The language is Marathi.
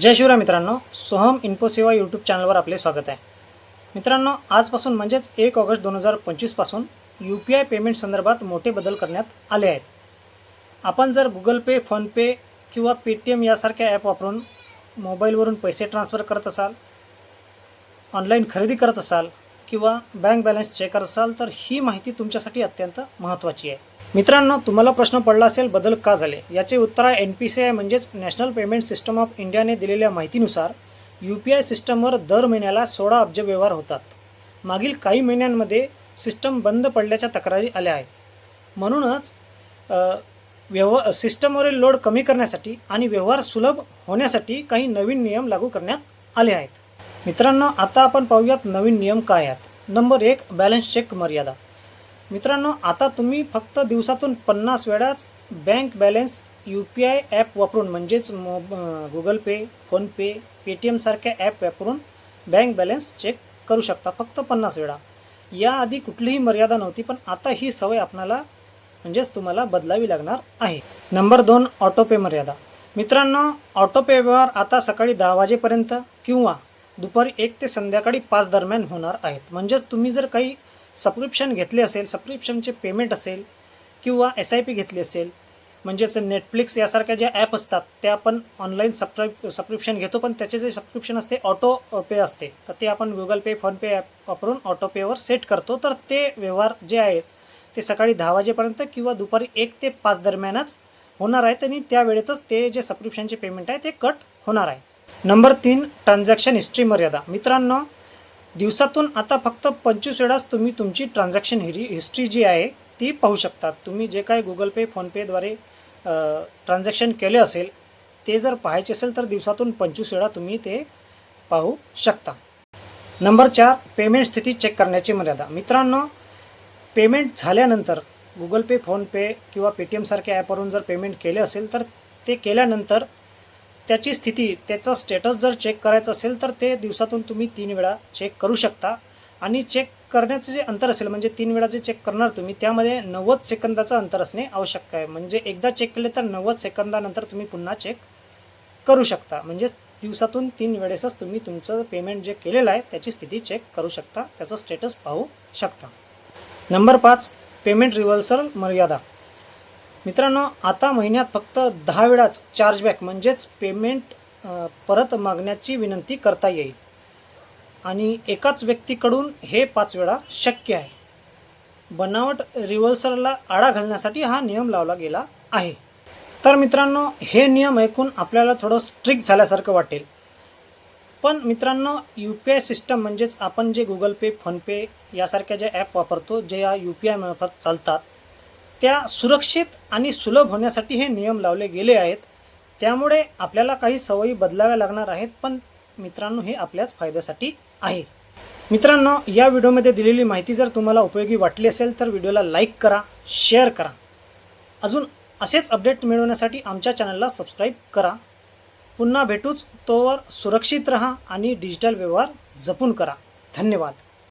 जय शिवराय मित्रांनो सोहम इन्फोसेवा यूट्यूब चॅनलवर आपले स्वागत आहे. मित्रांनो आजपासून म्हणजेच एक ऑगस्ट दोन हजार पंचवीसपासून यू पी आय पेमेंट संदर्भात मोठे बदल करण्यात आले आहेत. आपण जर गुगल पे फोनपे किंवा पेटीएम यासारख्या ॲप वापरून मोबाईलवरून पैसे ट्रान्सफर करत असाल ऑनलाईन खरेदी करत असाल किंवा बँक बॅलन्स चेक करत असाल तर ही माहिती तुमच्यासाठी अत्यंत महत्त्वाची आहे. मित्रांनो तुम्हाला प्रश्न पडला असेल बदल का झाले? याचे उत्तर आहे एन पी सी आय म्हणजेच नॅशनल पेमेंट सिस्टम ऑफ इंडियाने दिलेल्या माहितीनुसार यू पी आय सिस्टमवर दर महिन्याला सोळा अब्ज व्यवहार होतात. मागील काही महिन्यांमध्ये सिस्टम बंद पडल्याच्या तक्रारी आल्या आहेत. म्हणूनच व्यवहार सिस्टमवरील लोड कमी करण्यासाठी आणि व्यवहार सुलभ होण्यासाठी काही नवीन नियम लागू करण्यात आले आहेत. मित्रांनो आता आपण पाहूयात नवीन नियम काय आहेत. नंबर एक बॅलन्स चेक मर्यादा. मित्रांनो आता तुम्ही फक्त दिवसातून पन्नास वेळाच bank balance U P I app वापरून म्हणजेच मो गुगल पे फोनपे पेटीएमसारख्या ॲप वापरून बँक बॅलन्स चेक करू शकता फक्त पन्नास वेळा. याआधी कुठलीही मर्यादा नव्हती पण आता ही सवय आपणाला म्हणजेच तुम्हाला बदलावी लागणार आहे. नंबर दोन ऑटोपे मर्यादा. मित्रांनो ऑटोपे व्यवहार आता सकाळी दहा वाजेपर्यंत किंवा दुपारी एक ते संध्याकाळी पाच दरम्यान होणार आहेत. म्हणजेच तुम्ही जर काही सबस्क्रिप्शन घेतले असेल सबस्क्रिप्शनचे पेमेंट असेल किंवा एस आय पी घेतली असेल म्हणजेच नेटफ्लिक्स यासारख्या ज्या ॲप असतात त्या आपण ऑनलाईन सबस्क्राईब सबस्क्रिप्शन घेतो पण त्याचे जे सबस्क्रिप्शन असते ऑटो पे असते. तर ते आपण गुगल पे फोनपे ॲप वापरून ऑटो पेवर सेट करतो. तर ते व्यवहार जे आहेत ते सकाळी दहा वाजेपर्यंत किंवा दुपारी एक ते पाच दरम्यानच होणार आहेत आणि त्यावेळेतच ते जे सबस्क्रिप्शनचे पेमेंट आहे ते कट होणार आहे. नंबर तीन ट्रान्झॅक्शन हिस्ट्री मर्यादा. मित्रांनो दिवसातून आता फक्त पंचवीस वेळाच तुम्ही तुमची ट्रान्झॅक्शन हिरी हिस्ट्री जी आहे ती पाहू शकता तुम्ही जे काही गुगल पे फोनपेद्वारे ट्रान्झॅक्शन केले असेल ते जर पाहायचे असेल तर दिवसातून पंचवीस वेळा तुम्ही ते पाहू शकता. नंबर चार पेमेंट स्थिती चेक करण्याची मर्यादा. मित्रांनो पेमेंट झाल्यानंतर गुगल पे फोनपे किंवा पेटीएमसारख्या ॲपवरून जर पेमेंट केले असेल तर ते केल्यानंतर त्याची स्थिती त्याचा स्टेटस जर चेक करायचं असेल तर ते दिवसातून तुम्ही तीन वेळा चेक करू शकता. आणि चेक करण्याचं जे अंतर असेल म्हणजे तीन वेळा जे चेक करणार तुम्ही त्यामध्ये नव्वद सेकंदाचं अंतर असणे आवश्यक आहे. म्हणजे एकदा चेक केले तर नव्वद सेकंदानंतर तुम्ही पुन्हा चेक करू शकता. म्हणजेच दिवसातून तीन वेळेसच तुम्ही तुमचं पेमेंट जे केलेलं आहे त्याची स्थिती चेक करू शकता. त्याचं स्टेटस पाहू शकता. नंबर पाच पेमेंट रिव्हर्सल मर्यादा. मित्रांनो आता महिन्यात फक्त दहा वेळाच चार्जबॅक म्हणजेच पेमेंट परत मागण्याची विनंती करता येईल. आणि एकाच व्यक्तीकडून हे पाच वेळा शक्य आहे. बनावट रिव्हर्सलला आळा घालण्यासाठी हा नियम लावला गेला आहे. तर मित्रांनो हे नियम ऐकून आपल्याला थोडं स्ट्रिक्ट झाल्यासारखं वाटेल. पण मित्रांनो यू पी आय सिस्टम म्हणजेच आपण जे गुगल पे फोनपे यासारख्या ज्या ॲप वापरतो जे या यू पी आय मार्फत चालतात त्या सुरक्षित आणि सुलभ होण्यासाठी हे नियम लावले गेले आहेत. त्यामुळे आपल्याला काही सवयी बदलाव्या लागणार आहेत पण मित्रांनो हे आपल्याच फायद्यासाठी आहे. मित्रांनो या व्हिडिओमध्ये दिलेली माहिती जर तुम्हाला उपयोगी वाटली असेल तर व्हिडिओला लाईक करा शेअर करा. अजून असेच अपडेट मिळवण्यासाठी आमच्या चॅनलला सबस्क्राईब करा. पुन्हा भेटूच. तोवर सुरक्षित रहा आणि डिजिटल व्यवहार जपून करा. धन्यवाद.